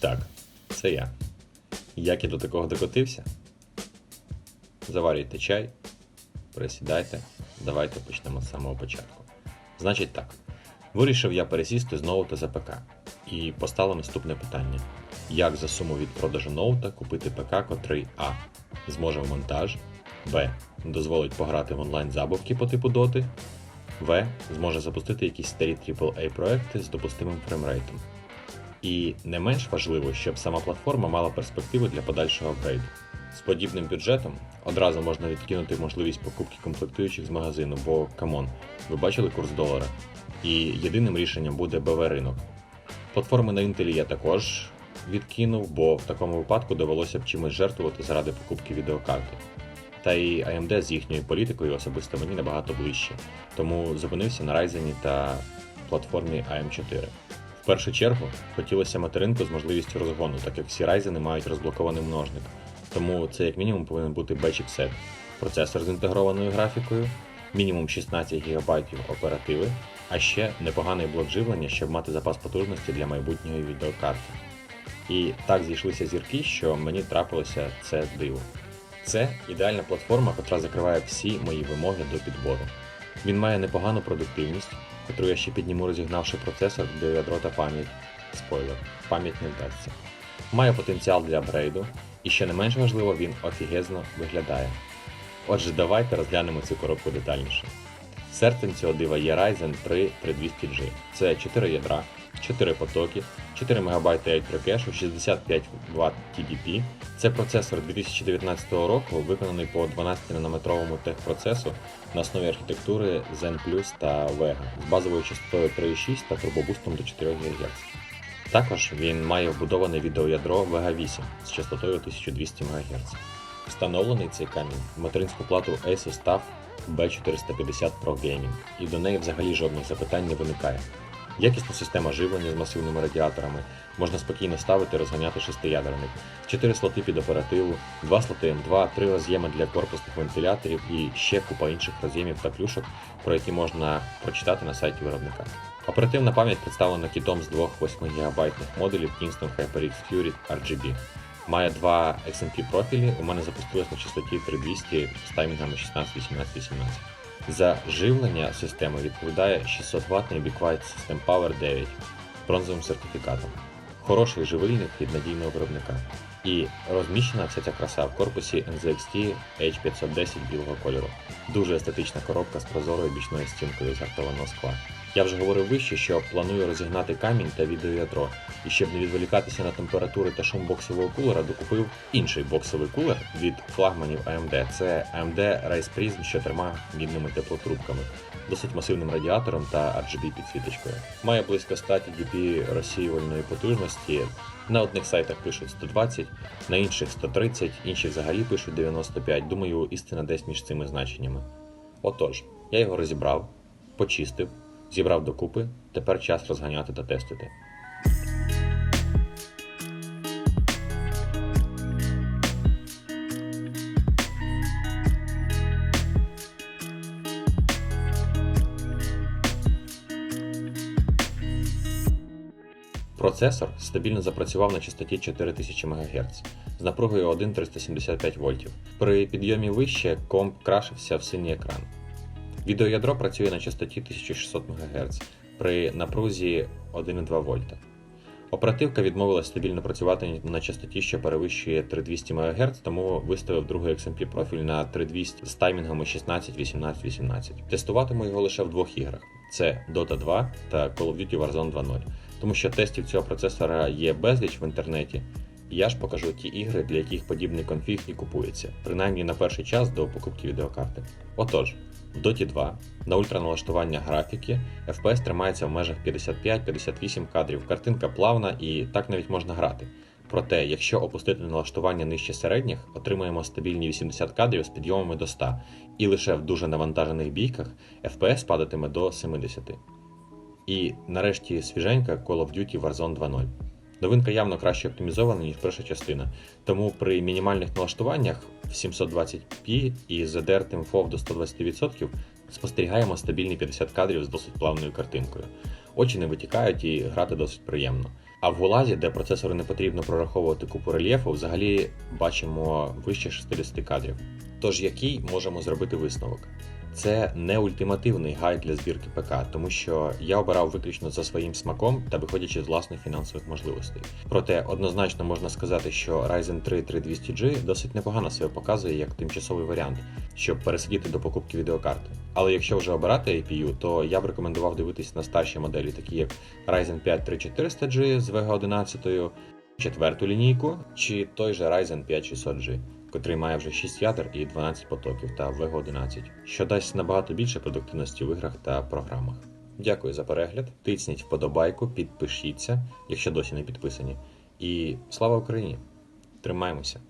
Так, це я. Як я до такого докотився? Заварюйте чай, присідайте, давайте почнемо з самого початку. Значить так, вирішив я пересісти знову та за ПК і постало наступне питання: як за суму від продажу ноута купити ПК, котрий А. Зможе в монтаж, Б. Дозволить пограти в онлайн забавки по типу доти, В. Зможе запустити якісь старі AAA проекти з допустимим фреймрейтом. І не менш важливо, щоб сама платформа мала перспективи для подальшого апгрейду. З подібним бюджетом одразу можна відкинути можливість покупки комплектуючих з магазину, бо камон, ви бачили курс долара. І єдиним рішенням буде БВ ринок. Платформи на Intel я також відкинув, бо в такому випадку довелося б чимось жертвувати заради покупки відеокарти. Та і AMD з їхньою політикою особисто мені набагато ближче, тому зупинився на Ryzen та платформі AM4. В першу чергу хотілося материнку з можливістю розгону, так як всі Ryzen мають розблокований множник. Тому це як мінімум повинен бути B-чіпсет, процесор з інтегрованою графікою, мінімум 16 ГБ оперативи, а ще непоганий блок живлення, щоб мати запас потужності для майбутньої відеокарти. І так зійшлися зірки, що мені трапилося це диво. Це ідеальна платформа, котра закриває всі мої вимоги до підбору. Він має непогану продуктивність, котру я ще підніму розігнавши процесор до ядро та пам'ять. Спойлер, пам'ять не вдасться. Має потенціал для апгрейду, і ще не менш важливо, він офігезно виглядає. Отже, давайте розглянемо цю коробку детальніше. Серцем цього дива є Ryzen 3 3200G. Це 4 ядра, 4 потоки, 4 МБ кешу, 65 Вт TDP. Це процесор 2019 року, виконаний по 12-нанометровому техпроцесу на основі архітектури Zen Plus та Vega з базовою частотою 3,6 та турбобустом до 4 ГГц. Також він має вбудоване відеоядро Vega 8 з частотою 1200 МГц. Встановлений цей камінь в материнську плату Asus TUF B450 Pro Gaming, і до неї взагалі жодних запитань не виникає. Якісна система живлення з масивними радіаторами, можна спокійно ставити і розганяти шестиядерник, 4 слоти під оперативу, 2 слоти М2, 3 роз'єми для корпусних вентиляторів і ще купа інших роз'ємів та плюшок, про які можна прочитати на сайті виробника. Оперативна пам'ять представлена кітом з двох 8 ГБ модулів Kingston HyperX Fury RGB. Має два XMP профілі, у мене запустилось на частоті 3200 з таймінгами 16, 18, 18. За живлення системи відповідає 600 Вт Be System Power 9 з бронзовим сертифікатом. Хороший живильник від надійного виробника. І розміщена вся ця краса в корпусі NZXT H510 білого кольору. Дуже естетична коробка з прозорою бічною стінкою з гартованого скла. Я вже говорив вище, що планую розігнати камінь та відеоядро, і щоб не відволікатися на температури та шум боксового кулера, докупив інший боксовий кулер від флагманів AMD. Це AMD Rise Prism з чотирма мідними теплотрубками, досить масивним радіатором та RGB підсвіточкою. Має близько 100 TDP розсіювальної потужності. На одних сайтах пишуть 120, на інших 130, інші взагалі пишуть 95. Думаю, істина десь між цими значеннями. Отож, я його розібрав, почистив, зібрав докупи, тепер час розганяти та тестити. Процесор стабільно запрацював на частоті 4000 МГц з напругою 1,375 В. При підйомі вище комп крашився в синій екран. Відеоядро працює на частоті 1600 МГц при напрузі 1,2 В. Оперативка відмовилась стабільно працювати на частоті, що перевищує 3200 МГц, тому виставив другий XMP профіль на 3200 з таймінгами 16, 18, 18. Тестуватиму його лише в двох іграх: це Dota 2 та Call of Duty Warzone 2.0 тому що тестів цього процесора є безліч в інтернеті, і я ж покажу ті ігри, для яких подібний конфіг і купується, принаймні на перший час до покупки відеокарти. Отож, в Dota 2 на ультраналаштування графіки FPS тримається в межах 55-58 кадрів, картинка плавна і так навіть можна грати. Проте, якщо опустити налаштування нижче середніх, отримаємо стабільні 80 кадрів з підйомами до 100, і лише в дуже навантажених бійках FPS падатиме до 70. І нарешті свіженька Call of Duty Warzone 2.0. Новинка явно краще оптимізована, ніж перша частина, тому при мінімальних налаштуваннях в 720p і задертим FOV до 120% спостерігаємо стабільні 50 кадрів з досить плавною картинкою. Очі не витікають і грати досить приємно. А в Гулазі, де процесору не потрібно прораховувати купу рельєфу, взагалі бачимо вище 60 кадрів. Тож який можемо зробити висновок? Це не ультимативний гайд для збірки ПК, тому що я обирав виключно за своїм смаком та виходячи з власних фінансових можливостей. Проте однозначно можна сказати, що Ryzen 3 3200G досить непогано себе показує як тимчасовий варіант, щоб пересидіти до покупки відеокарти. Але якщо вже обирати APU, то я б рекомендував дивитися на старші моделі, такі як Ryzen 5 3400G з Vega 11, четверту лінійку, чи той же Ryzen 5 600G котрий має вже 6 ядер і 12 потоків та VG 11, що дасть набагато більше продуктивності в іграх та програмах. Дякую за перегляд. Тисніть вподобайку, підпишіться, якщо досі не підписані. І слава Україні! Тримаємося!